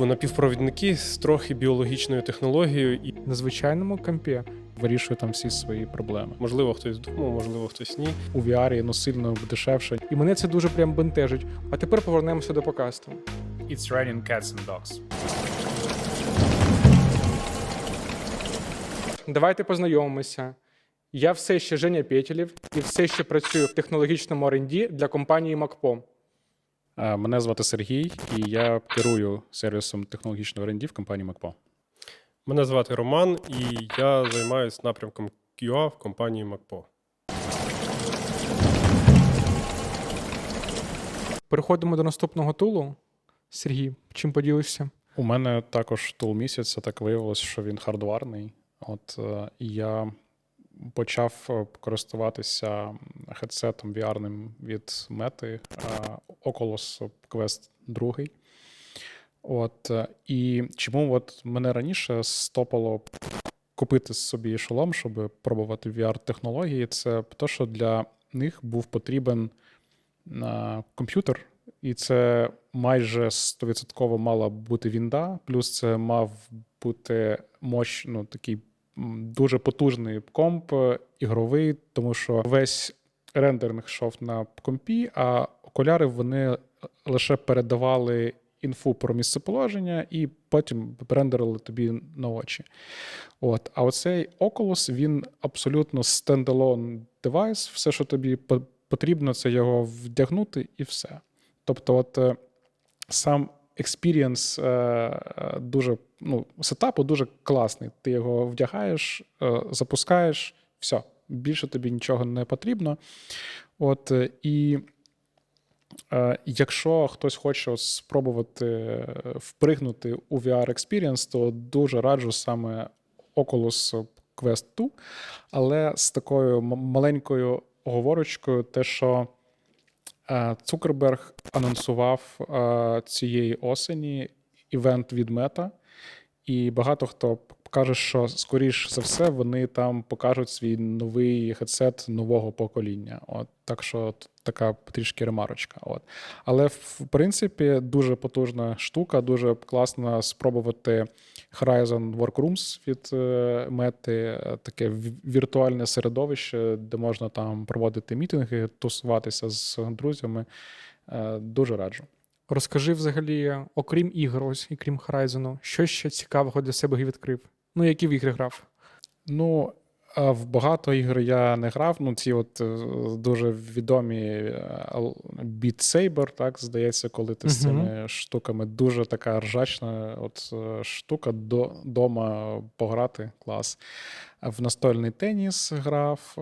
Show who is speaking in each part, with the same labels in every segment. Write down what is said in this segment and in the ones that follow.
Speaker 1: Напівпровідники з трохи біологічною технологією, і
Speaker 2: На звичайному компі вирішує там всі свої проблеми.
Speaker 1: можливо хтось думав, можливо, хтось ні.
Speaker 2: У VR ну сильно дешевше. І мене це дуже прям бентежить. А тепер повернемося до покасту.
Speaker 3: It's raining cats and dogs.
Speaker 2: Давайте познайомимося. Я все ще Женя Петелєв і все ще працюю в технологічному R&D для компанії МакПо.
Speaker 4: Мене звати Сергій, і я керую сервісом технологічного R&D в компанії MacPo.
Speaker 1: Мене звати Роман, і я займаюся напрямком QA в компанії MacPo.
Speaker 2: Переходимо до наступного тулу. Сергій, чим поділився?
Speaker 4: У мене також тул місяця, так виявилось, що він хардварний. От е, я почав е, користуватися хедсетом VR від Мети Oculus Quest 2. От, е, і чому от мене раніше стопало купити собі шолом, щоб пробувати VR-технології, це те, що для них був потрібен е, комп'ютер, і це майже 100% мала бути вінда, плюс це мав бути мощ, ну, такий дуже потужний комп, е, ігровий, тому що весь рендеринг йшов на компі, а окуляри вони лише передавали інфу про місцеположення і потім рендерили тобі на очі. От. А оцей Oculus, він абсолютно стендалон девайс, все, що тобі потрібно, це його вдягнути і все. Тобто, от е, сам експірієнс е, е, дуже ну, сетапу дуже класний. Ти його вдягаєш, е, запускаєш, все, більше тобі нічого не потрібно. От, і якщо хтось хоче спробувати впригнути у VR Experience, то дуже раджу саме Oculus Quest 2, але з такою маленькою оговорочкою, те, що Цукерберг анонсував е, цієї осені івент від Мета, і багато хто каже, що скоріш за все вони там покажуть свій новий хедсет нового покоління. От так що така трішки ремарочка. От. Але в принципі дуже потужна штука, дуже класно спробувати Horizon Workrooms від е, мети, е, таке віртуальне середовище, де можна там проводити мітинги, тусуватися з друзями. Е, Дуже раджу.
Speaker 2: Розкажи взагалі, окрім ігор, ось і крім Horizon, що ще цікавого для себе відкрив? Ну, які в ігри грав?
Speaker 4: Ну, в багато ігор я не грав. Ну, ці от е, дуже відомі е, Beat Saber, так, здається, коли ти з цими штуками дуже така ржачна от, е, штука до, дома пограти, клас. В настольний теніс грав,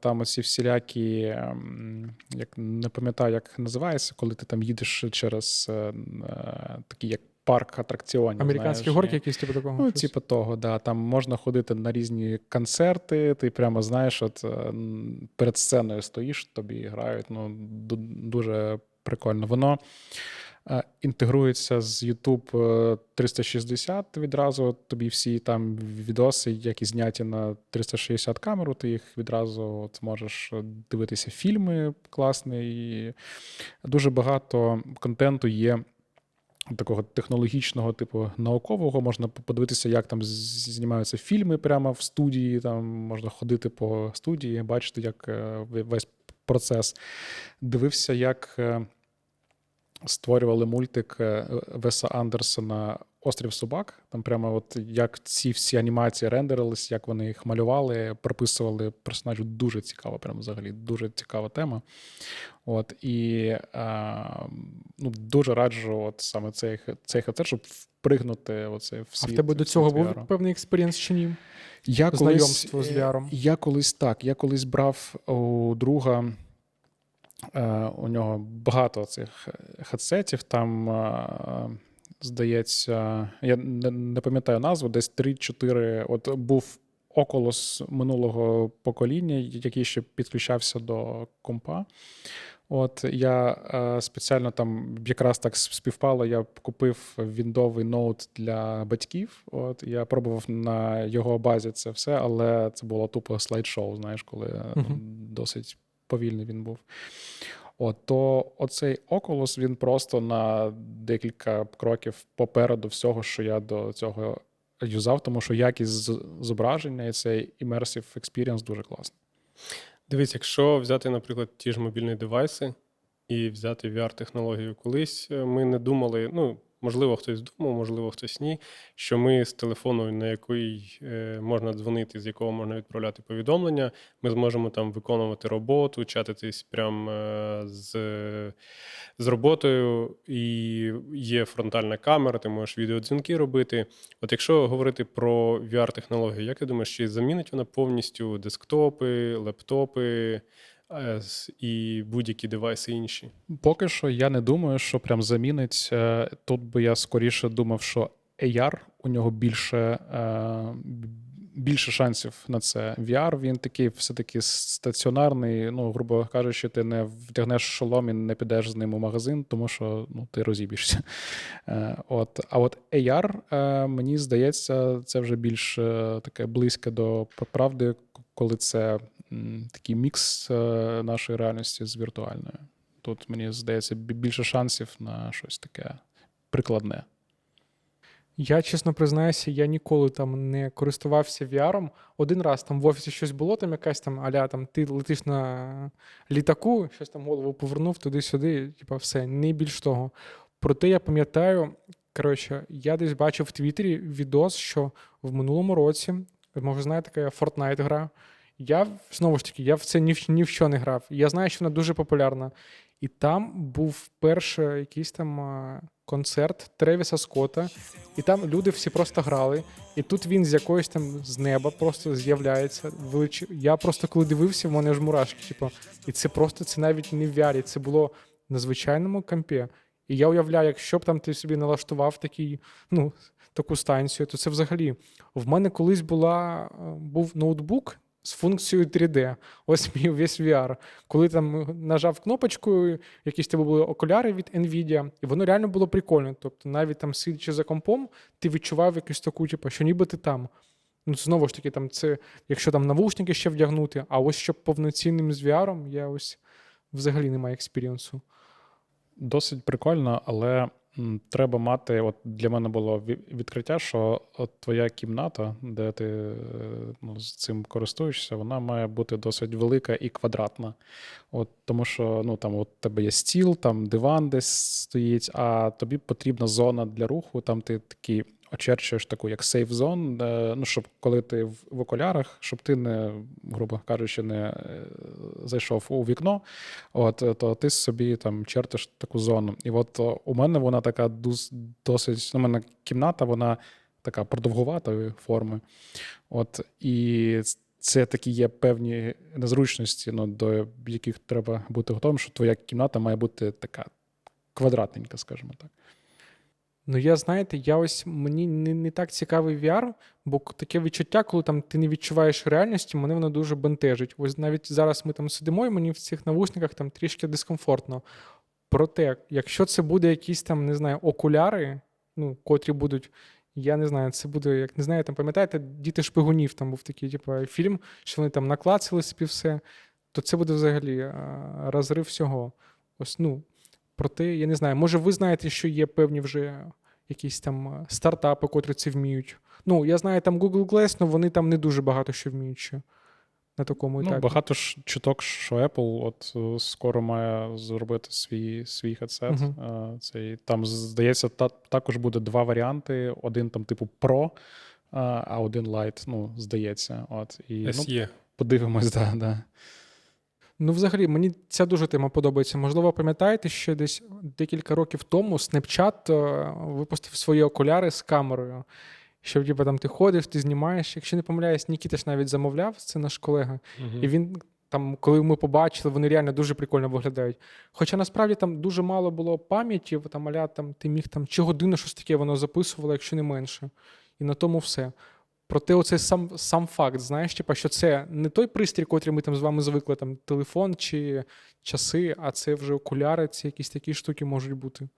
Speaker 4: там оці всілякі, ем, як не пам'ятаю, як називається, коли ти там їдеш через е, як парк атракціонів.
Speaker 2: Американські
Speaker 4: знаєш,
Speaker 2: горки,
Speaker 4: і-
Speaker 2: якісь типу такого?
Speaker 4: Ну,
Speaker 2: щось?
Speaker 4: типу того, да. Там можна ходити на різні концерти. Ти прямо знаєш, от е, перед сценою стоїш, тобі грають. Ну, дуже прикольно. Воно е, інтегрується з YouTube е, 360 відразу. Тобі всі там відоси, які зняті на 360 камеру, ти їх відразу от можеш е, дивитися фільми класний. І дуже багато контенту є такого технологічного, типу наукового, можна подивитися, як там знімаються фільми прямо в студії. Там можна ходити по студії, бачити, як е, весь процес. Дивився, як е, створювали мультик е, Веса Андерсона Острів собак. Там прямо от як ці всі анімації рендерились, як вони їх малювали, прописували персонажів. Дуже цікаво, прямо взагалі, дуже цікава тема. От і е, ну, дуже раджу, от саме цей, цей хедсет, щоб впригнути оце в
Speaker 2: А в тебе до цього
Speaker 4: світ
Speaker 2: був певний експірієнс чи ні?
Speaker 4: Я
Speaker 2: знайомство
Speaker 4: колись,
Speaker 2: з
Speaker 4: е,
Speaker 2: VR-ом?
Speaker 4: Я колись так. Я колись брав у друга. Е, У нього багато цих хедсетів. Там, е, здається, я не, пам'ятаю назву, десь 3-4. От був Oculus минулого покоління, який ще підключався до компа. От я е, спеціально там якраз так співпало, я купив віндовий ноут для батьків. От я пробував на його базі це все, але це було тупо слайд-шоу, знаєш, коли е, ну,
Speaker 2: Мгм.
Speaker 4: досить повільний він був. От то оцей Oculus, він просто на декілька кроків попереду всього, що я до цього юзав, тому що якість зображення і цей immersive experience дуже класний.
Speaker 1: Дивись, якщо взяти, наприклад, ті ж мобільні девайси і взяти VR-технологію колись, е, ми не думали, ну, можливо, хтось думав, можливо, хтось ні, що ми з телефону, на який е, можна дзвонити, з якого можна відправляти повідомлення, ми зможемо там виконувати роботу, чатитись прямо е, з, з роботою, і є фронтальна камера, ти можеш відеодзвінки робити. От якщо говорити про VR-технологію, як ти думаєш, чи замінить вона повністю десктопи, лептопи і будь-які девайси інші?
Speaker 4: Поки що я не думаю, що прям замінить. Е, Тут би я скоріше думав, що AR у нього більше, е, більше шансів на це. VR він такий все-таки стаціонарний. Ну, грубо кажучи, ти не вдягнеш шолом і не підеш з ним у магазин, тому що ну, ти розіб'єшся. Е, От. А от AR, мені здається, це вже більш таке близьке до правди, коли це такий мікс е, нашої реальності з віртуальною. Тут мені здається більше шансів на щось таке прикладне.
Speaker 2: Я чесно признаюся, я ніколи там не користувався VR. Один раз там в офісі щось було, там якась там аля, там ти летиш на літаку, щось там голову повернув туди-сюди, типа все, не більш того. Проте я пам'ятаю, коротше, я десь бачив в Твіттері відос, що в минулому році, може, знаєте, така Fortnite гра. Я знову ж таки, я в це ні в, ні в що не грав. Я знаю, що вона дуже популярна. І там був перший якийсь там концерт Тревіса Скотта, і там люди всі просто грали. І тут він з якоїсь там з неба просто з'являється. Велич... Я просто коли дивився, в мене ж мурашки. Типу, і це просто це навіть не в VR, це було на звичайному компі. І я уявляю, якщо б там ти собі налаштував такий, ну, таку станцію, то це взагалі. В мене колись була, е, був ноутбук з функцією 3D. Ось мій весь VR. Коли там нажав кнопочку, якісь тебе були окуляри від Nvidia, і воно реально було прикольно. Тобто, навіть там сидячи за компом, ти відчував якусь таку, типу, що ніби ти там. Ну, знову ж таки, там це, якщо там навушники ще вдягнути, а ось щоб повноцінним з VR, я ось взагалі не маю експірієнсу.
Speaker 4: Досить прикольно, але треба мати. От для мене було відкриття, що от твоя кімната, де ти е, ну, з цим користуєшся, вона має бути досить велика і квадратна. От, тому що ну, там от тебе є стіл, там диван десь стоїть, а тобі потрібна зона для руху. Там ти такий очерчуєш таку, як сейф зон, ну, щоб коли ти в, окулярах, щоб ти не, грубо кажучи, не е, зайшов у вікно, от, е, то ти собі там чертиш таку зону. І от у мене вона така досить, у мене кімната, вона така продовгуватої форми. От, і це такі є певні незручності, ну, до яких треба бути готовим, що твоя кімната має бути така квадратненька, скажімо так.
Speaker 2: Ну, я знаєте, я ось мені не, не так цікавий VR, бо таке відчуття, коли там ти не відчуваєш реальності, мене воно дуже бентежить. Ось навіть зараз ми там сидимо, і мені в цих навушниках там трішки дискомфортно. Проте, якщо це буде якісь там, не знаю, окуляри, ну, котрі будуть, я не знаю, це буде, як не знаю, там пам'ятаєте, діти шпигунів, там був такий, типу, фільм, що вони там наклацали собі все, то це буде взагалі а, розрив всього. Ось, ну, проте, я не знаю, може, ви знаєте, що є певні вже якісь там е, стартапи, котрі це вміють. Ну, я знаю, там Google Glass, але вони там не дуже багато що вміють ще на такому
Speaker 4: Ну, багато ж чуток, що Apple от е, скоро має зробити свій, свій хедсет. Е, Цей, там, здається, та, також буде два варіанти: один там, типу, Pro, а один Lite, ну, здається. От, і, ну,
Speaker 1: SE.
Speaker 4: подивимось, да, да.
Speaker 2: Ну, взагалі, мені ця дуже тема подобається. Можливо, пам'ятаєте, ще десь декілька років тому Snapchat е, випустив свої окуляри з камерою. Що типу, там ти ходиш, ти знімаєш. Якщо не помиляюсь, Нікіта ж навіть замовляв, це наш колега.
Speaker 1: Мгм.
Speaker 2: І він там, коли ми побачили, вони реально дуже прикольно виглядають. Хоча насправді там дуже мало було пам'яті, там аля там ти міг там чи годину щось таке воно записувало, якщо не менше. І на тому все. Проте оцей сам, сам факт, знаєш, типа, що це не той пристрій, котрий ми там з вами звикли, там телефон чи часи, а це вже окуляри, це якісь такі штуки можуть бути.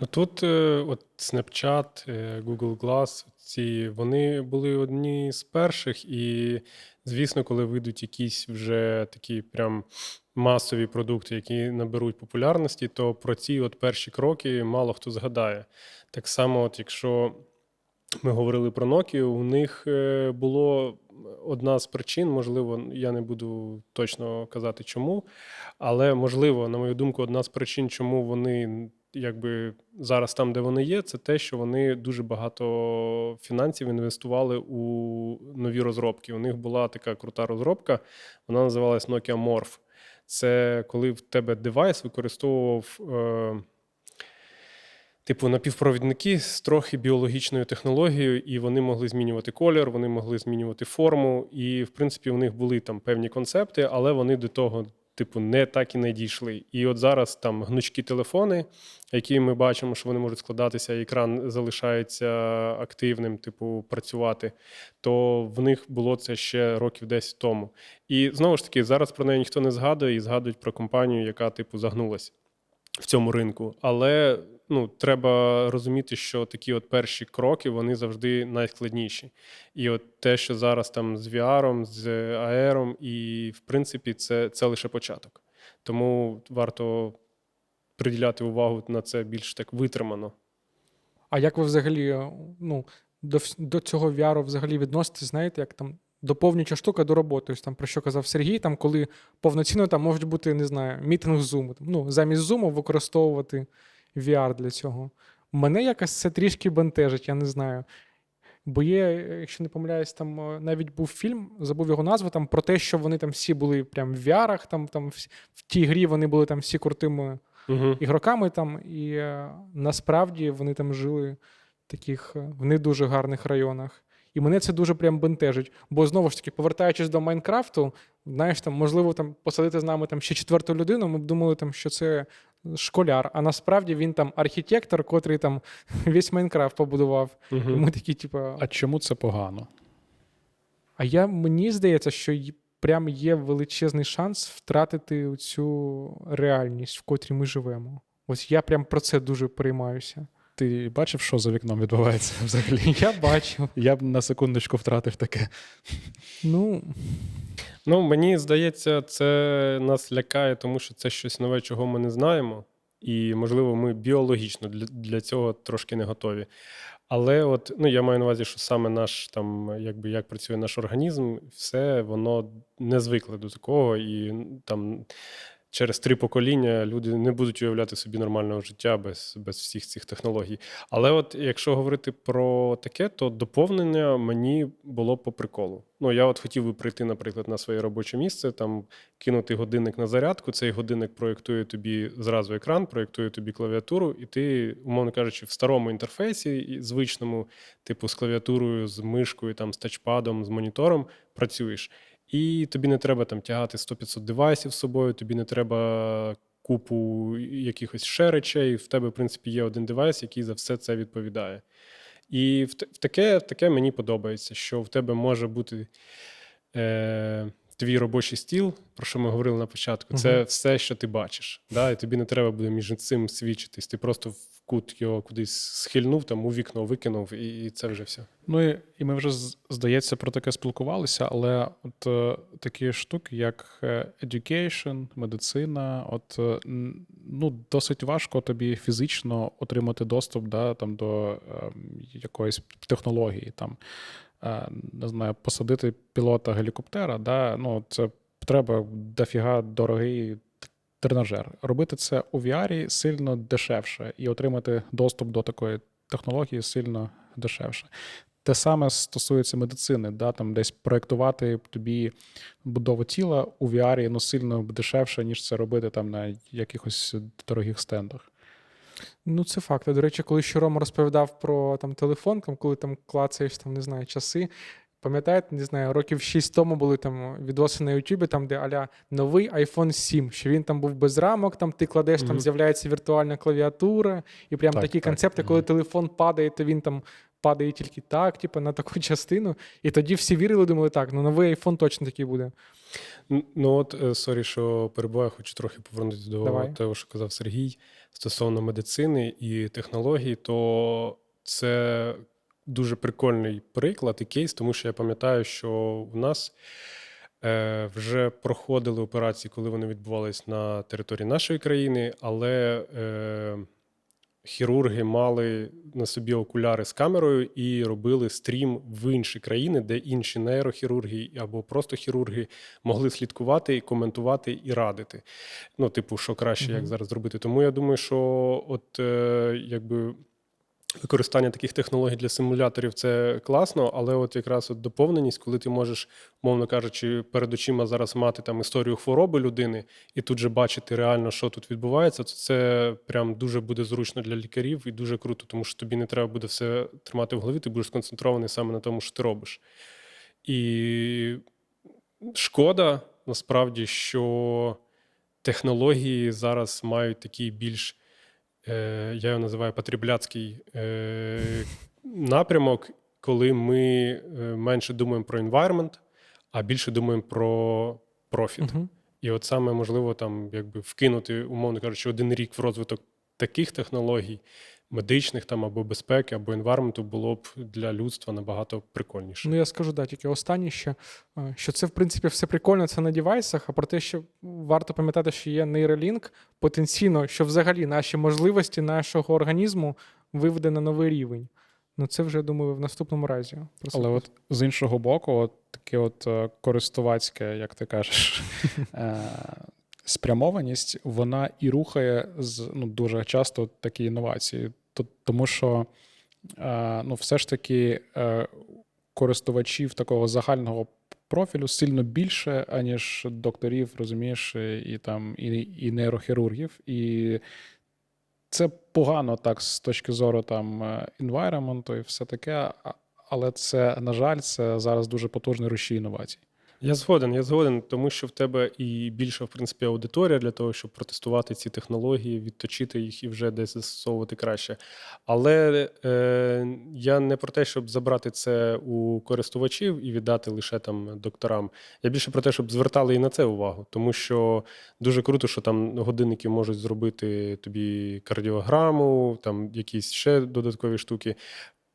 Speaker 1: Ну тут е, от Snapchat, е, Google Glass, ці вони були одні з перших, і звісно, коли вийдуть якісь вже такі прям масові продукти, які наберуть популярності, то про ці от перші кроки мало хто згадає. Так само, от якщо ми говорили про Nokia, у них е, було одна з причин, можливо, я не буду точно казати чому, але можливо, на мою думку, одна з причин, чому вони якби зараз там, де вони є, це те, що вони дуже багато фінансів інвестували у нові розробки. У них була така крута розробка, вона називалась Nokia Morph. Це коли в тебе девайс використовував. Е, Типу напівпровідники з трохи біологічною технологією, і вони могли змінювати колір, вони могли змінювати форму. І, в принципі, у них були там певні концепти, але вони до того, типу, не так і не дійшли. І от зараз там гнучкі телефони, які ми бачимо, що вони можуть складатися, і екран залишається активним, типу, працювати, то в них було це ще років 10 тому. І знову ж таки, зараз про неї ніхто не згадує і згадують про компанію, яка, типу, загнулась в цьому ринку. Але ну, треба розуміти, що такі от перші кроки вони завжди найскладніші. І от те, що зараз там з VR, з AR, і в принципі, це, це лише початок. Тому варто приділяти увагу на це більш так витримано.
Speaker 2: А як ви взагалі ну, до, до цього VR взагалі відноситесь, знаєте, як там доповнююча штука до роботи? Ось там про що казав Сергій, там коли повноцінно там можуть бути, не знаю, мітинг Zoom. Ну, замість Zoom використовувати VR для цього. Мене якось це трішки бентежить, я не знаю. Бо є, якщо не помиляюсь, там е, навіть був фільм, забув його назву, там про те, що вони там всі були прям в VR, там, там в тій грі вони були там всі крутими
Speaker 1: Угу.
Speaker 2: ігроками там, і е, насправді вони там жили в таких е, в не дуже гарних районах. І мене це дуже прям бентежить. Бо знову ж таки, повертаючись до Майнкрафту, знаєш, там, можливо, там посадити з нами там ще четверту людину, ми б думали, там, що це школяр, а насправді він там архітектор, котрий там весь Майнкрафт побудував. І
Speaker 1: Угу.
Speaker 2: ми такі, типу,
Speaker 4: А чому це погано?
Speaker 2: а я мені здається, що прям є величезний шанс втратити цю реальність, в котрій ми живемо. Ось я прям про це дуже переймаюся.
Speaker 4: Ти бачив, що за вікном відбувається взагалі?
Speaker 2: Я бачив.
Speaker 4: Я б на секундочку втратив таке.
Speaker 2: Ну,
Speaker 1: Ну, мені здається, це нас лякає, тому що це щось нове, чого ми не знаємо. І, можливо, ми біологічно для, для цього трошки не готові. Але от, ну, я маю на увазі, що саме наш там, якби як працює наш організм, все воно не звикле до такого, і там через три покоління люди не будуть уявляти собі нормального життя без, без всіх цих технологій. Але от якщо говорити про таке, то доповнення мені було по приколу. Ну, я от хотів би прийти, наприклад, на своє робоче місце, там кинути годинник на зарядку. Цей годинник проєктує тобі зразу екран, проєктує тобі клавіатуру, і ти, умовно кажучи, в старому інтерфейсі, звичному, типу з клавіатурою, з мишкою, там, з тачпадом, з монітором працюєш. І тобі не треба там тягати 100-500 девайсів з собою, тобі не треба купу якихось ще речей. В тебе, в принципі, є один девайс, який за все це відповідає. І в, в таке, в таке мені подобається, що в тебе може бути е, твій робочий стіл, про що ми говорили на початку. Це
Speaker 2: Мгм.
Speaker 1: все, що ти бачиш. Да? І тобі не треба буде між цим свідчитись. Ти просто кут його кудись схильнув, там у вікно викинув, і, це вже все.
Speaker 4: Ну і, і ми вже здається про таке спілкувалися, але от е, такі штуки, як е, education, медицина, от е, ну досить важко тобі фізично отримати доступ да, там, до е, якоїсь технології. Там, е, не знаю, посадити пілота гелікоптера, да, ну, це треба дофіга дорогий тренажер. Робити це у VR сильно дешевше, і отримати доступ до такої технології сильно дешевше. Те саме стосується медицини, да, там десь проєктувати тобі будову тіла у VR ну, сильно дешевше, ніж це робити там на якихось дорогих стендах.
Speaker 2: ну це факт. До речі, коли ще Рома розповідав про там телефон, коли там клацаєш там, не знаю, часи. Пам'ятаєте, не знаю, років 6 тому були там відоси на Ютубі, там, де аля новий iPhone 7, що він там був без рамок, там ти кладеш, там з'являється віртуальна клавіатура, і прям
Speaker 4: Так,
Speaker 2: такі
Speaker 4: так.
Speaker 2: концепти, коли телефон падає, то він там падає тільки так, типу, на таку частину. І тоді всі вірили, думали, так, ну новий iPhone точно такий буде.
Speaker 1: Ну от, е, сорі, що перебуваю, хочу трохи повернутися до
Speaker 2: Давай.
Speaker 1: того, що казав Сергій стосовно медицини і технологій, то це дуже прикольний приклад і кейс, тому що я пам'ятаю, що в нас е, вже проходили операції, коли вони відбувалися на території нашої країни, але е, хірурги мали на собі окуляри з камерою і робили стрім в інші країни, де інші нейрохірурги або просто хірурги могли слідкувати, і коментувати і радити. Ну, типу, що краще, як зараз зробити. Тому я думаю, що от е, якби. Використання таких технологій для симуляторів це класно, але от якраз от доповненість, коли ти можеш, мовно кажучи, перед очима зараз мати там історію хвороби людини і тут же бачити реально, що тут відбувається, то це прям дуже буде зручно для лікарів і дуже круто, тому що тобі не треба буде все тримати в голові, ти будеш сконцентрований саме на тому, що ти робиш. І шкода насправді, що технології зараз мають такий більш, е, я його називаю потрібляцький е, напрямок, коли ми е, менше думаємо про environment, а більше думаємо про профіт.
Speaker 2: Угу.
Speaker 1: І от саме можливо там якби вкинути, умовно кажучи, один рік в розвиток таких технологій, медичних там або безпеки, або енвайрменту було б для людства набагато прикольніше.
Speaker 2: Ну, я скажу, да, тільки останнє ще, е, що це, в принципі, все прикольно, це на девайсах, а про те, що варто пам'ятати, що є нейролінк, потенційно, що взагалі наші можливості нашого організму виведе на новий рівень. Ну, це вже, думаю, в наступному разі. Про
Speaker 4: Але от з іншого боку, от таке от е, користувацьке, як ти кажеш, е, спрямованість, вона і рухає з ну, дуже часто такі інновації. Тому що е, ну, все ж таки е, користувачів такого загального профілю сильно більше, аніж докторів, розумієш, і там і, і нейрохірургів. І це погано так з точки зору там е, environment і все таке. Але це, на жаль, це зараз дуже потужний рушій інновацій.
Speaker 1: Я згоден, я згоден, тому що в тебе і більша, в принципі, аудиторія для того, щоб протестувати ці технології, відточити їх і вже десь застосовувати краще. Але е, я не про те, щоб забрати це у користувачів і віддати лише там докторам. Я більше про те, щоб звертали і на це увагу, тому що дуже круто, що там годинники можуть зробити тобі кардіограму, там якісь ще додаткові штуки.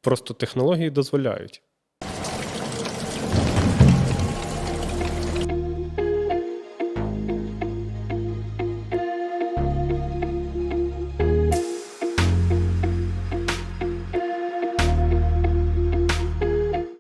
Speaker 1: Просто технології дозволяють.